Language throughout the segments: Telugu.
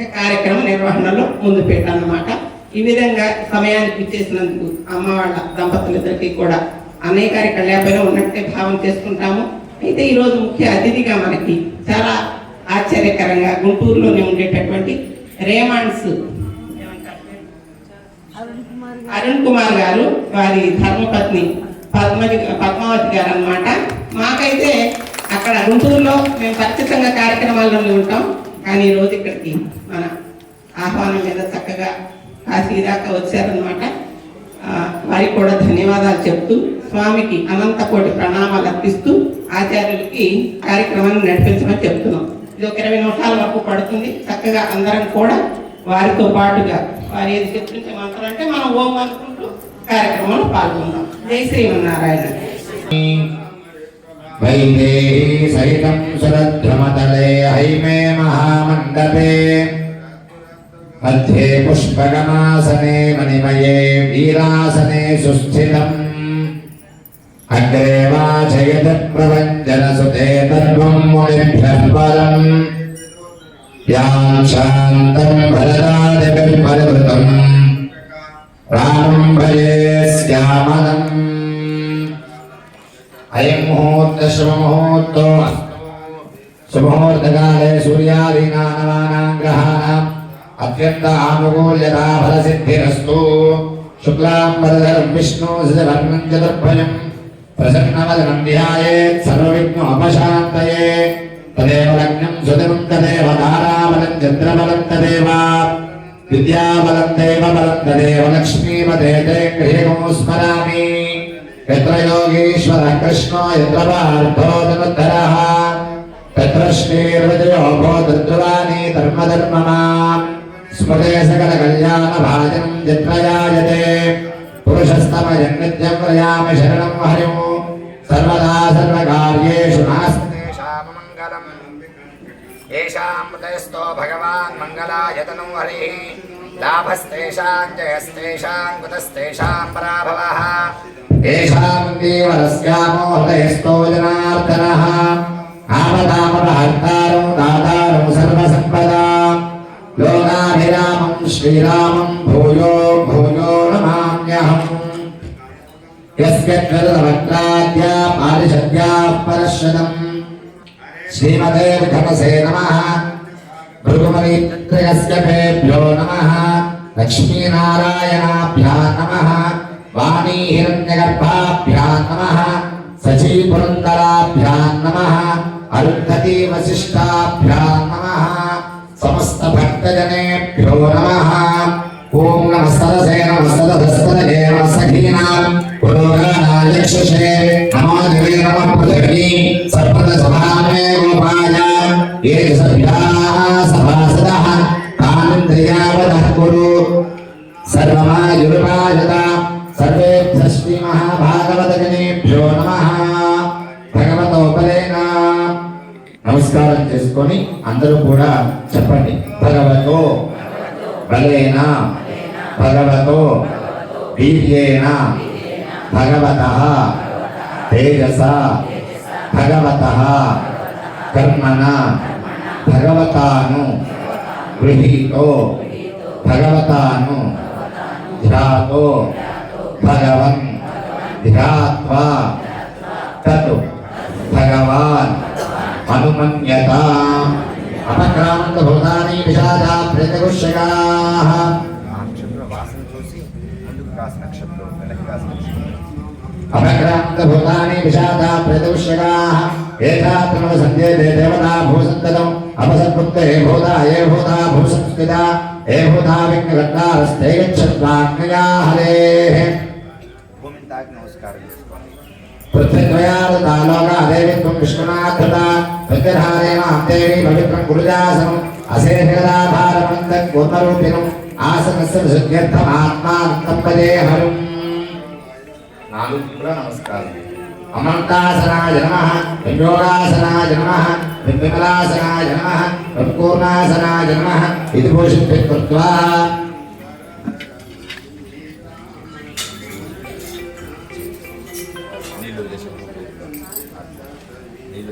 ఇక కార్యక్రమ నిర్వహణలో ముందు పెట్టానమాట. ఈ విధంగా సమయానికి ఇచ్చేసినందుకు అమ్మ వాళ్ళ దంపతులిద్దరికీ కూడా అన్నయ్య గారి ఉన్నట్టే భావం చేసుకుంటాము. అయితే ఈరోజు ముఖ్య అతిథిగా మనకి చాలా ఆశ్చర్యకరంగా గుంటూరులోనే ఉండేటటువంటి రేమాండ్స్ అరుణ్ కుమార్ గారు వారి ధర్మపత్ని పద్మజి పద్మావతి గారు అన్నమాట మాకైతే అక్కడ గుంటూరులో మేము ఖచ్చితంగా కార్యక్రమాల్లోనే ఉంటాం. కానీ ఈరోజు రోజు ఇక్కడికి మన ఆహ్వానం మీద చక్కగా కాశీ దాకా వచ్చారనమాట వారికి కూడా ధన్యవాదాలు చెప్తూ స్వామికి అనంత కోటి ప్రణామాలు అర్పిస్తూ ఆచార్యులకి కార్యక్రమాన్ని నడిపించమని చెప్తున్నాం. ఇది ఒక ఇరవై నిమిషాల వరకు పడుతుంది. చక్కగా అందరం కూడా వారితో పాటుగా వారు ఏది చెప్తుంటే మంత్రం అంటే మనం ఓం అనుకుంటూ కార్యక్రమంలో పాల్గొందాం. జై శ్రీమన్నారాయణ. वैदेही सहितं सुरध्रुमतले हैमे महामण्डपे मध्ये पुष्पगमासने मणिमये वीरासने सुस्थितम् अग्रे वाचयतप्रवञ्जनसुते दर्भं मुनिभ्यः परम् यां शान्तं भरदादिभिर्परिवृतम् रामं भजे श्यामलम् అయం ముహూర్త శుభముహూర్తో శుభముహూర్తకాలే సూర్యాదీనానవానాం గ్రహాణం అత్యంత ఆనుకూల్యతా ఫలసిద్ధిరస్తు శుక్లాంబరధరం విష్ణు సిద్ధవర్ణం చతుర్భయం ప్రసన్నవదనం ధ్యాయేత్ సర్వవిఘ్నోపశాంతయే తదేవ లగ్నం సుదినం తదేవ ధారాబలం చంద్రబలం తదేవ విద్యాబలం దైవబలం తదేవ లక్ష్మీపదే గృహేమో స్మరామి यत्र योगीश्वरः कृष्णो यत्र पार्थो धनुद्धरः तत्र श्रीर्विजयो भूतद्रुवाणी धर्मधर्ममा स्मृते सकलकल्याणभाजनं यत्र जायते पुरुषस्तमयं नित्यं व्रजामि शरणं हरिं सर्वदा सर्वकार्येषु नास्ति तेषाममङ्गलम् येषां हृदयस्थो भगवान् मङ्गलायतनो हरिः लाभस्तेषां जयस्तेषां कुतस्तेषां पराभवः येषां देवरस्यामो हृदयस्थो जनार्दनः आपदामपहर्तारं दातारं सर्वसम्पदा लोकाभिरामं श्रीरामं भूयो भूयो नमाम्यहम् यस्य कृतवक्त्राद्या पारिषद्याः परश्वतम् श्रीमते विधमसे नमः भृगुमरीत्रयस्य भेभ्यो नमः लक्ष्मीनारायणाभ्या नमः వాణీ హిరణ్యగర్భాభ్యాం నమ సచీ పురందరాభ్యాం నమ అరుంధతి వశిష్టాభ్యాం నమ సమస్త భక్తజనేభ్యో నమ ఓం నమ సరసే నమ సరదస్తరే నమ సఖీనాం పురోగణాయ యక్షసే నమో సర్వమా నమస్కారం చేసుకొని అందరూ కూడా చెప్పండి. భగవతో బలేన? భగవతో వీర్యేణ భగవత తేజస? భగవత కర్మణ? భగవతాను గృహీతో? భగవతాను ధ్యాతో భగవన్ ధ్యాత్వా తత్? భగవాన్ अनुमन्यता अपक्रांत भूतानि विषादा प्रत्यगुष्यकाः अपक्रांत भूतानि विषादा प्रत्यगुष्यकाः एता तनव सन्ध्ये ते देवता भूसत्तदम् अपसत्पुत्ते हे भूता ये भूता भूसत्स्थिता। हे भूता विघ्नकर्तारस्ते गच्छत्वाग्नया हरेः पृथ्वीद्वयादतालोकादेवित्वं विष्णुनाथता విఘ్నగట్టారస్తే పవిత్రం గురుజాసనం అశేషరాధారమంతం గుణరూపిణం ఆసనస్య విశుద్ధ్యర్థం ఆత్మానందం భజే నాలుగు కూడా నమస్కారం. అమంతాసనాయ నమ యోగాసనాయ నమ విమలాసనాయ నమ సంపూర్ణాసనాయ నమ ఇది కృత్వా.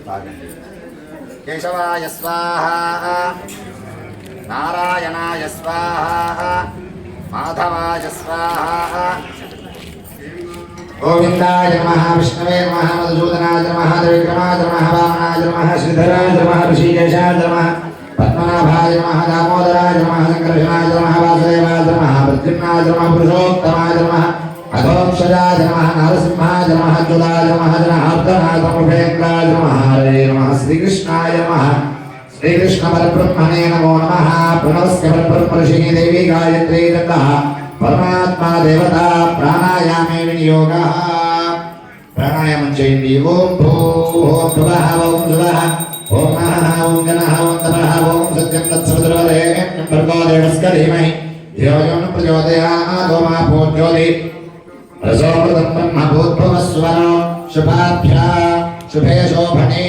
తాగండి. కేశవాయ స్వాహ. నారాయణాయ స్వాహ. మాధవాయ స్వాహ. గోవిందాయ నమ విష్ణవే నమ మధుసూదనాయ నమ త్రివిక్రమాయ నమ వామనాయ నమ శ్రీధరాయ నమ ఋషికేశాయ నమ పద్మనాభాయ నమ దామోదరాయ నమ సంకర్షణాయ నమ వాసుదేవాయ నమ ప్రద్యుమ్నాయ నమ పురుషోత్తమాయ నమ अगम सजा जमा अभोक्षजाय जमा नरसिंहाय जमा तुलाय नमः जमा भेंगा जमा हरे नमः श्रीकृष्णाय नमः। श्रीकृष्णपरब्रह्मणे नमो नमः। प्रणस्कर पर परशिनी देवी गायत्री दत्तः परमात्मा देवता प्राणायामे विनियोगः। प्राणायामं चैन्दी ॐ भू ॐ भुवः, ओम सुवः ॐ नः ॐ जनः ॐ तपः ॐ सत्यं तत्सवितर्वदेवं भर्गो देवस्क धीमहि। धियो यो न प्रचोदयात् मा भूज्योतिः మా భూజ్యోతి రసోమృతం బ్రహ్మ శుభాభ్యా శుభే శోభనే.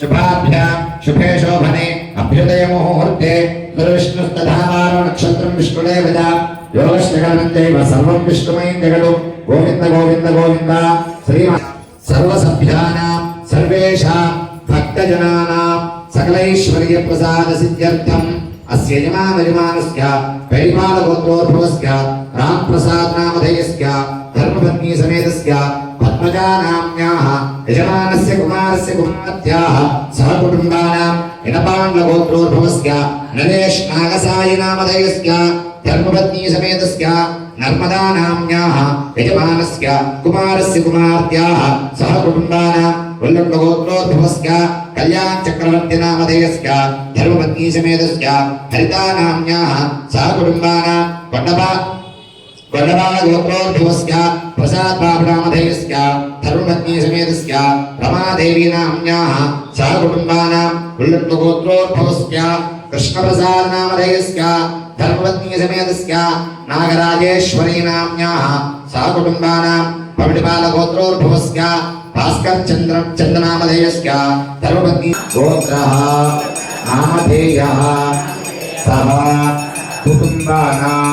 శుభాభ్యాం శుభే శోభనే. అభ్యుదయ ముహూర్తే గురువిష్ణుస్తధావారో నక్షత్రం విష్ణుదేవజ యోగశ్చగణంతైవ సర్వం విష్ణుమయం గోవింద గోవింద గోవింద. సర్వసభ్యానాం సర్వేషాం భక్తజనానాం సకలైశ్వర్య ప్రసాద సిద్ధ్యర్థం अस्य यजमानयजमानस्य परिपालगोत्रोद्भवस्य रामप्रसादनामधेयस्य धर्मपत्नी समेतस्य पद्मजानाम्न्याः यजमानस्य कुमारस्य कुमार्त्याः सहकुटुम्बानाम् इणपाण्डगोत्रोद्भवस्य नरेश् नागसायिनामधेयस्य धर्मपत्नी समेतस्य नर्मदानाम्न्याः यजमानस्य कुमारस्य कुमार्त्याः सहकुटुम्बानाम् ఉల్లుండగోత్రోద్భవస్య కళ్యాణ్ చక్రవర్తి నామధేయస్య ధర్మపత్నీ సమేతస్య హరితానామ్యాః సహ కుటుంబానాం కొండపా గొల్లబాలగోత్రోద్భవస్య ప్రసాద్ బాబునామధేయస్య ధర్మపత్నీ సమేతస్య రమాదేవీనామ్యాః సహ కుటుంబానాం ఉల్లుండగోత్రోద్భవస్య కృష్ణప్రసాద్ నామధేయస్య ధర్మపత్నీ సమేతస్య भास्कर चंद्र चंद्रनामधेयस्य धर्मपत्नी गोत्रः नामधेयः सः कुटुम्बानां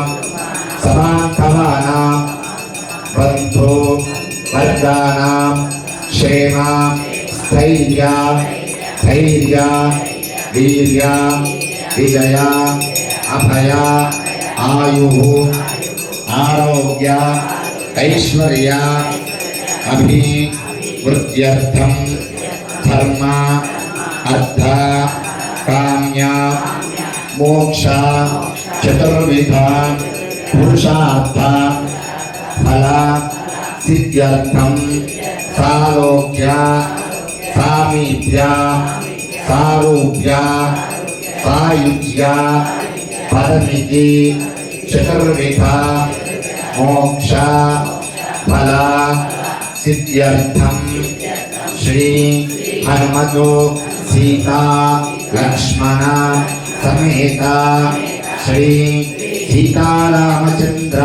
समान्तवानां बन्धो वर्गानां, क्षेमा धैर्या, वीर्या, विजया, अभया, आयुः, आरोग्या, ऐश्वर्या, अभी Pertiatan Dharma Adha Kamya Moksa Ceterwitan Purusata Sala Sityatam Salokya Samidya Sarupya Sayutya Padamiti Ceterwita Moksa Pala Sityartam Shri హనుమతో Sita లక్ష్మణ సమేత శ్రీ సీతారామచంద్ర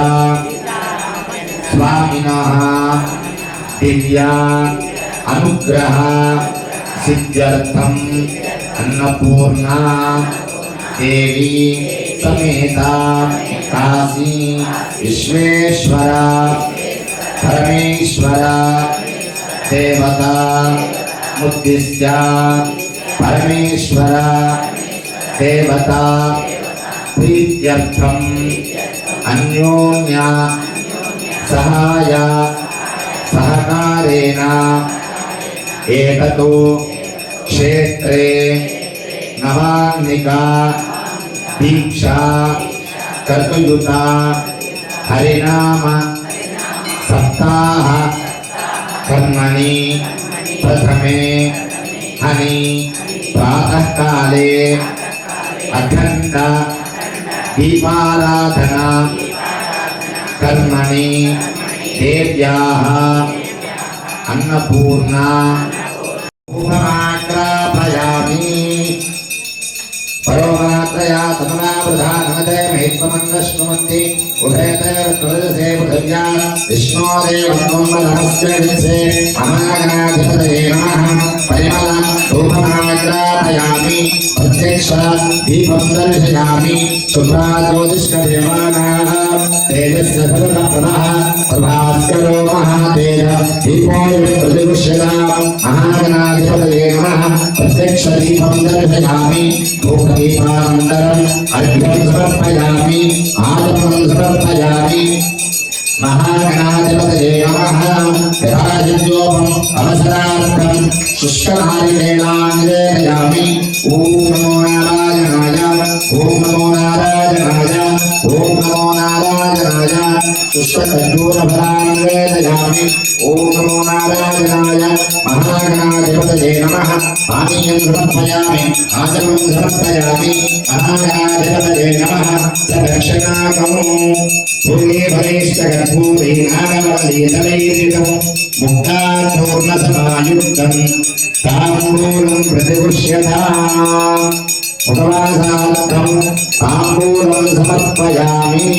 స్వామినః దివ్య అనుగ్రహ సిద్ధ్యర్థం అన్నపూర్ణ దేవి సమేత కాశీ విశ్వేశ్వర పరమేశ్వర देवता मुद्दिश्य परमेश्वर, देवता प्रीत्यर्थम अन्योन्या, सहाय सहकारेना एकतो क्षेत्रे नवान्निका दीक्षा कर्तुयुता हरिनाम, सप्ताह కర్మణి ప్రథమే హని ప్రాతకాలే అఖండ దీపారాధన కర్మణి దేవ్యా అన్నపూర్ణ భూమమాగ్రాపయామి పరోమాత్రయా తమనా ప్రధానమతే మహిత్వమన్నశ్నుమంతి ఉభయతే विष्णोदेवनोमनमस्कृते अनागनाधिपतये नमः परिमलं धूपमाग्रापयामि प्रत्यक्ष दीपं दर्शयामि शुभ्रा ज्योतिष्कदेवानाः तेजस्य सर्वप्रभः प्रभास्करो महातेज दीपो प्रतिपुष्यताम् अनागनाधिपतये नमः, प्रत्यक्ष दीपं दर्शयामि धूपदीपानन्तरम् अर्घ्यं समर्पयामि आदपं समर्पयामि महागणाधिपतये नमः यथाचिद्योपम् अवसरार्थं शुष्कहारिवेलाङ्गेरयामि ॐ नमो नारायणाय ॐ नमो शुष्कखड्गूरफलाङ्गेरयामि ॐ नमो नारायणाय महागणाधिपतये नमः पानीयं समर्पयामि आचमनं समर्पयामि महागणाधिपतये नमः सदक्षिणाकम् पूर्णेभरेष्टगर्भूरे नागवलीतलैरितम् मुक्ताचूर्णसमायुक्तम् ताम्बूलं प्रतिगुष्यता उपवासार्थं ताम्बूलं समर्पयामि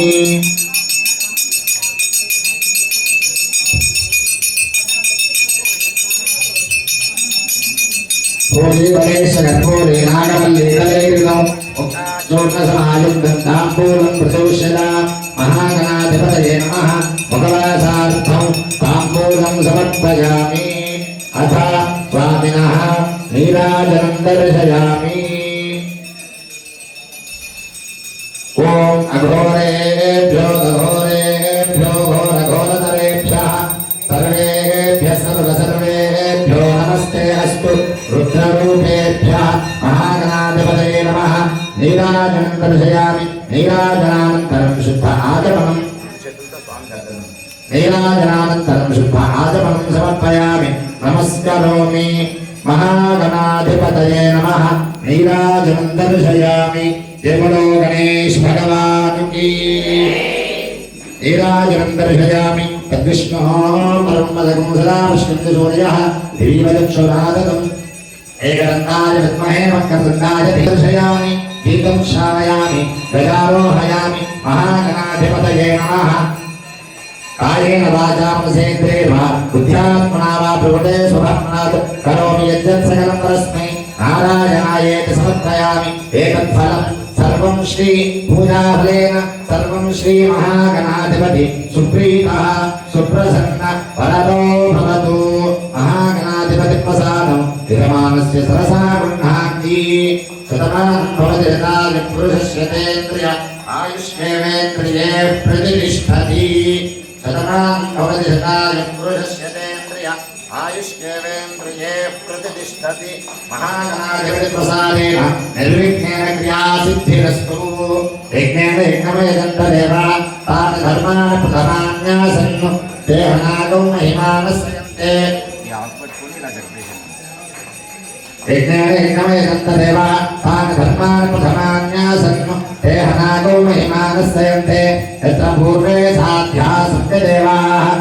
ഭൂമി പരേശ്വരൻ ഭൂമി നാഗവല്ലി കലൈകൃതം ോട്ടസമാലും താംബൂലം പ്രസൂഷത മഹാഗണാധിപതയെ നമ ഭഗവാസാർത്ഥം താംബൂലം സമർപ്പയാമി അഥ സ്വാമിനഃ നീരാജനം ദർശയാമി महागणाधिपतये नमः नीराजनं दर्शयामि नीराजनानन्तरं शुद्ध आचमनम् नीराजनानन्तरं शुद्ध आचमनं समर्पयामि नमस्करोमि महागणाधिपतये नमः नीराजनं दर्शयामि जयबलो गणेश भगवान् की नीराजनं दर्शयामि तद्विष्णोः परं मदगुं सदा विष्णुसूर्यः देवीवदक्षुरादकम् एकदन्ताय विद्महे वक्रतुण्डाय विदर्शयामि गीतं श्रावयामि गजारोहयामि महागणाधिपतये नमः कायेन वाचा मनसेन्द्रेण वा बुद्ध्यात्मना वा प्रवृते स्वभ्रमणात् करोमि यद्यत् सकलं परस्मै नारायणायेति समर्पयामि एतत् फलम् सर्वं श्री पूजाफलेन सर्वं श्रीमहागणाधिपति सुप्रीतः सुप्रसन्न वरदो విరమాణస్య సరసా గృహాంతి శతమానం భవతి పురుషశ్యతేంద్రియ ఆయుష్యేవేంద్రియే ప్రతిష్టతి శతమానం భవతి పురుషశ్యతేంద్రియ ఆయుష్యేవేంద్రియే ప్రతిష్టతి మహాగణాధిపతిప్రసాదేన నిర్విఘ్నేన క్రియాసిద్ధిరస్తు విఘ్నేన యజ్ఞమేదంతదేవ తాన్ ధర్మాన ప్రథమాన్యాసన్ను దేహనాగం మహిమానశ్రయంతే ఈ ఆకుపట్టుకుని ఇలా డెకరేషన్ विज्ञान यज्ञमय सन्तदेव तान् धर्मान् प्रथमान्यासन् ते हनागो महिमानस्सयन्ते यत्र पूर्वे साध्या सत्यदेवाः।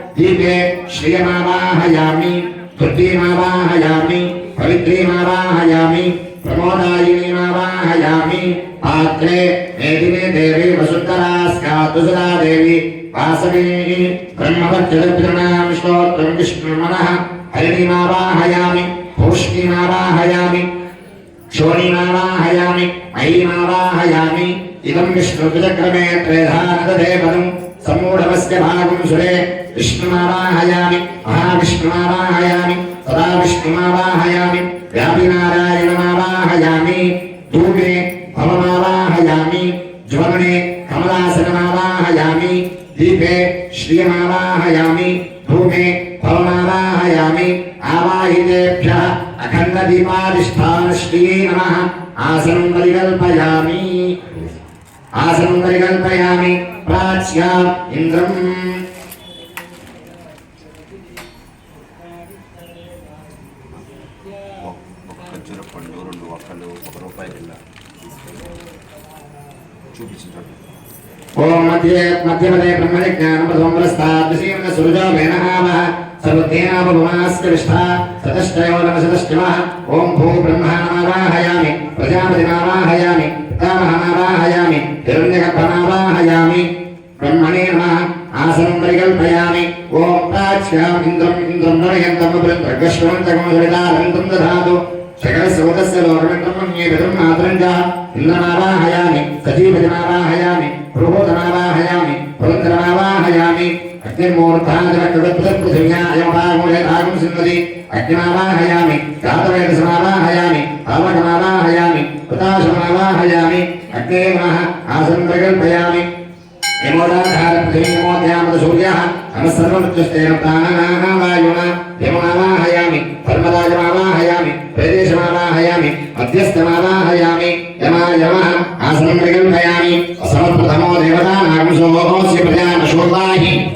श्रियमावाहयामि धृतीमावाहयामि, पवित्रीमावाहयामि, प्रमोदायिनीमावाहयामि, पात्रे, मेदिने देवी वसुन्धरा स्यात्तुसुरा देवी, वासवी ब्रह्मवत्यदपितॄणां स्तोत्रं विष्णुर्मनः हरिणीमावाहयामि पूष्णीमावाहयामि शोणीमावाहयामि, मयीमावाहयामि, इदं विष्णुचक्रमे त्रेधानदधेवनं सम्मूढमस्य भागं सुरे విష్ణుమావాహయామి మహావిష్ణుమావాహయామి సదా విష్ణుమావాహయామి వ్యాపినారాయణమావాహయామి ధూమే భవమావాహయామి జ్వలనే కమలాసనమావాహయామి దీపే శ్రియమావాహయామి భూమే భవమావాహయామి ఆవాహితేభ్య అఖండ దీపాధిష్టాన శ్రీ నమ ఆసనం పరికల్పయామి ఆసనం పరికల్పయామి ప్రాచ్య ఇంద్రం ఓం మధ్యే మధ్యమదే బ్రహ్మణి జ్ఞానమృతోమరస్తాదృశీన సురజో వేనహామః సర్వతేనాపభువనాస్య విష్ఠా సతశ్చయో నమ సతశ్చమః ఓం భూ బ్రహ్మాణమావాహయామి ప్రజాపతిమావాహయామి పితామహమావాహయామి హిరణ్యగర్భమావాహయామి బ్రహ్మణే నమః ఆసనం పరికల్పయామి ఓం ప్రాచ్యాం ఇంద్రం ఇంద్రం నరయంతం ప్రగశ్వంతకం సవితారంతం దధాతు సకల సోదస్య లోకమంత్రమన్యే इन्द्रमावाहयामि सजीवजनावाहयामि रुहोधमावाहयामि रुन्द्रमावाहयामि अग्निमूर्धाजगत्पृथिव्यायमपागुणेतागुं सिन्धति अग्निमावाहयामि जातवेदसमावाहयामि कृताशमावाहयामि प्रकल्पयामि। वायुना। धर्मराजमावाहयामि मध्यस्थमावाहयामि। యమమావాహయామి ధర్మరాజమావాహయామి ప్రదేశమావాహయామి మధ్యస్థమావాహయామి యమా యమः ఆసనం ప్రకల్పయామి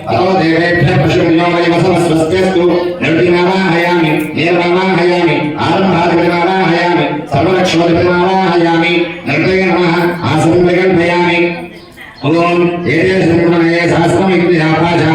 అతో దేవేభ్య పశుమియోమయమసమస్వస్త్యస్తు నృటిమావాహయామి నీలమావాహయామి ఆరంభాధిపతిమావాహయామి సర్వలక్ష్మధిపతిమావాహయామి నృతయ నమః ఆసనం ప్రకల్పయామి ఓం ఏదే సంగమనే సహస్రమితి ఆపాచావిదా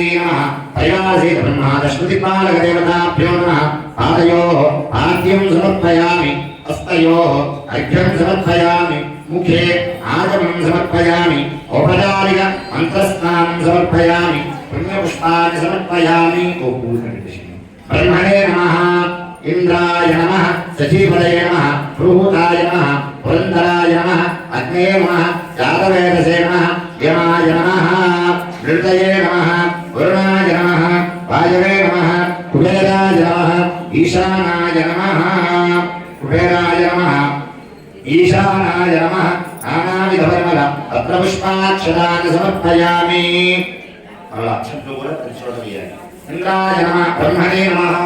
ఆవాహితేభ్యः నమ నమः పరివాసీత బ్రహ్మాదశ్రుతిపాలకదేవతాభ్యో నమः. పాదయోः ఆద్యం సమర్పయామి హస్తయో అర్ఘ్యం సమర్పయామి ముఖే ఆగమం సమర్పయామి ఔపచారిక మంత్రస్నానం సమర్పయామి పుణ్యపుష్పాన్ని సమర్పయామి ఓ బ్రహ్మణే నమ ఇంద్రాయ నమ శశీఫలయ నమ బృహూతాయ నమ పురంధరాయ నమ అగ్నే నమ జాతవేదసే నమ యమాయ నమః నృతయే నమః వరుణాయ నమః వాయవే నమః కుబేరాయ నమః ఈశానాయ నమః కుబేరాయ నమః ఈశానాయ నమః నానావిధ పరిమళ పత్ర పుష్పాక్షరాన్ని సమర్పయామి అలా అక్షంతో కూడా తెలుసుకోవడం ఇయ్యాలి ఇంద్రాయ నమః బ్రహ్మణే నమః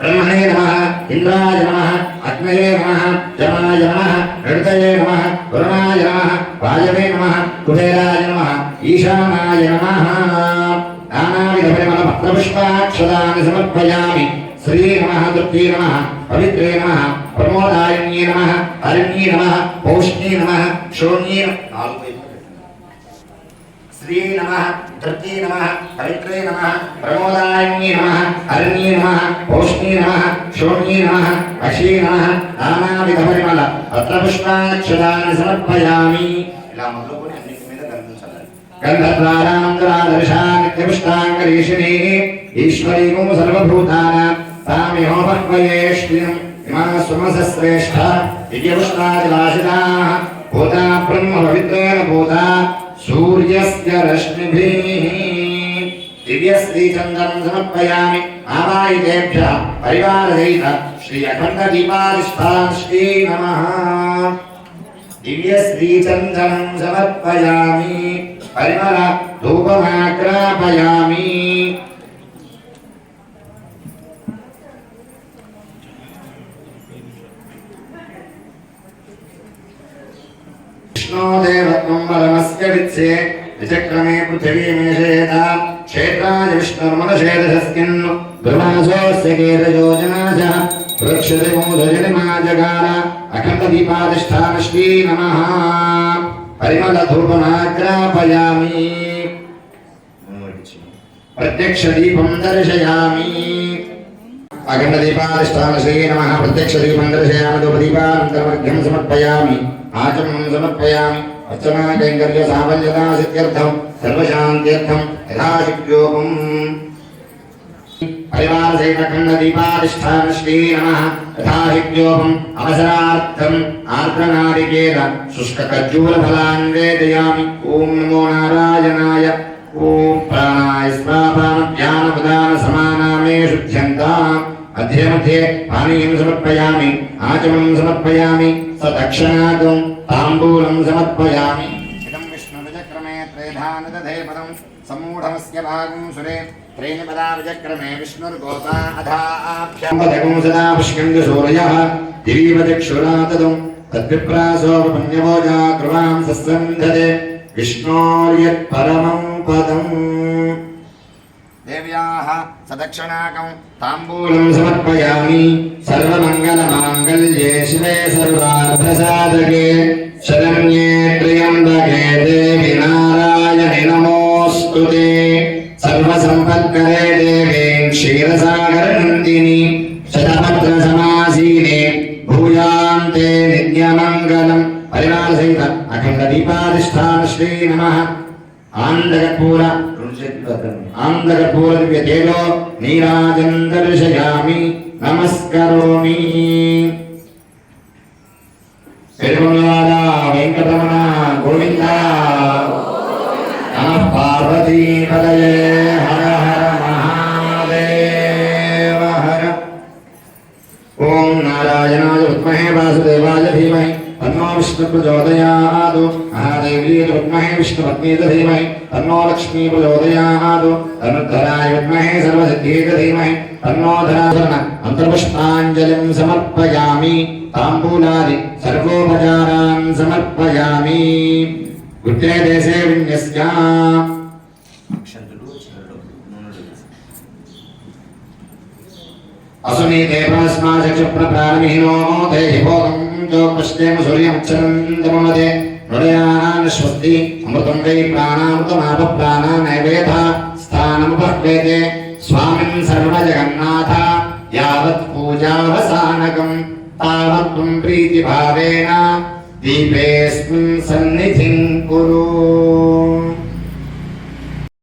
బ్రహ్మణే నమః ఇంద్రాయ నమః అగ్నయే నమః జమాయ నమః వాయవే నమః కుబేరాయ నమ ఈశానాయ నమ. నానావిధ పరిమళ పత్రపుష్పాక్షరాన్ని సమర్పయామి. శ్రీ నమ దుర్గే నమ పవిత్రే నమ ప్రమోదాయిన్యే నమ అరణ్యే నమ పౌష్ణ్యే నమ శోణ్యే శ్రీ నమ ధృతి నమ పవిత్రే నమ ప్రమోదాయన్యే నమ అరణ్యే నమ పౌష్ణీ నమ శోణ్యే నమ అక్షీ నమ నానావిధ పరిమళ పత్రపుష్పాక్షరాన్ని సమర్పయామి ఇలా మొదలుకొని అన్నిటి మీద గంధం చల్లాలి గంధద్వారాంధ్రాదర్శానిత్యపుష్టాంగరీషిణి ఈశ్వరీకం సర్వభూతానాం తామిహోపక్వయేష్ణ్యం ఇమా సుమసశ్రేష్ఠ దివ్యపుష్టాదివాసినాः భూతా బ్రహ్మ పవిత్రేణ భూతా సూర్యస్య రశ్మిభిः श्रीचन्दम् समर्पयामि आवायितेभ्यः परिवारसहित श्री अखण्डदीपादिष्टान् श्री नमः दिव्यश्रीचन्दनम् समर्पयामि परिमल धूपमाग्रापयामि विष्णोदेवत्वं बलमस्य वित्से, विचक्रमे पृथिवीमेषेताम् क्षेत्राय विष्णुर्मनषेदशस्किन् ब्रह्मासोऽस्य कीर्तयोजनाशः वृक्षति मूलजनिमा जगार अखण्डदीपाधिष्ठानश्री नमः परिमलधूपमाग्रापयामि प्रत्यक्षदीपं दर्शयामि अखण्डदीपाधिष्ठान श्री नमः प्रत्यक्षदीपं दर्शयामि धूपदीपानन्तरमर्घ्यं समर्पयामि आचमनं समर्पयामि అర్చనాకైంకర్య సాఫల్యదాసిద్ధ్యర్థం సర్వశాంత్యర్థం యథాశక్యోపం పరివారసేనఖండదీపాధిష్టాన శ్రీ నమ యథాశక్యోపం అవసరార్థం ఆర్ద్రనారికేత శుష్కఖర్జూరఫలాన్ వేదయామి ఓం నమో నారాయణాయ. ఓం ప్రాణాయ స్వాపాన ధ్యానపదాన సమానామే శుద్ధ్యంతాం. మధ్య మధ్యే పానీయం సమర్పయామి ఆచమం సమర్పయామి స దక్షిణాగం ताम्बूलम् समर्पयामि। इदम् विष्णुविचक्रमे त्रेधानुदधे पदम् सम्मूढमस्य भागम् सुरे। त्रीणि पदाविचक्रमे विष्णुर्गोपा अधाभ्यम्बदगुंसदा पुष्कण्डु सूरयः दिवीपदिक्षुरा तदम् तद्विप्रासोपन्यवो जाकृवाम् सस्सन्धते विष्णोर्यत्परमम् पदम्। देव्याः सदक्षिणाकं ताम्बूलं समर्पयामि सर्वमङ्गलमाङ्गल्ये शिवे सर्वार्थसाधके शरण्ये त्र्यम्बके देवि नारायणि नमोऽस्तु ते सर्वसम्पत्करे देवीं क्षीरसागरनन्दिनि शतपत्रसमासीने भूयां ते नित्यमङ्गलम् परिवारसहित अखण्डदीपाधिष्ठान श्री नमः आन्दकपूर आन्धरपूर्व्यतेजो नीराजम् दर्शयामि नमस्करोमि श्रीमङ्गलादा वेङ्कटरमणा गोविन्दा नमः पार्वतीपदये हर हर महादेव हर ॐ नारायणाय विद्महे वासुदेवाय धीमहि तन्नो विष्णु प्रचोदयादु महादेवीय विद्महे विष्णुपत्नीत धीमहि तन्नो लक्ष्मी प्रचोदयादु धनुर्धराय विद्महे सर्वसिद्धियेत धीमहि तन्नो धराधरण अन्तर्पुष्पाञ्जलिं समर्पयामि ताम्बूलादि सर्वोपचारान् समर्पयामि गुत्रे देशे विन्यस्या असुनी देवास्माचक्षुप्रप्राणमिहिनो देहि भोगम् వేసి అసునీతే ప్రాస్మాచక్షుప్ర అమృతం వై ప్రాణామృతమాప ప్రాణా నైవేద స్థానముపహ్వేతే స్వామిన్ సర్వజగన్నాథ యావత్ పూజావసానకం తావత్ ప్రీతిభావేన దీపేస్మిన్ సన్నిధిం కురు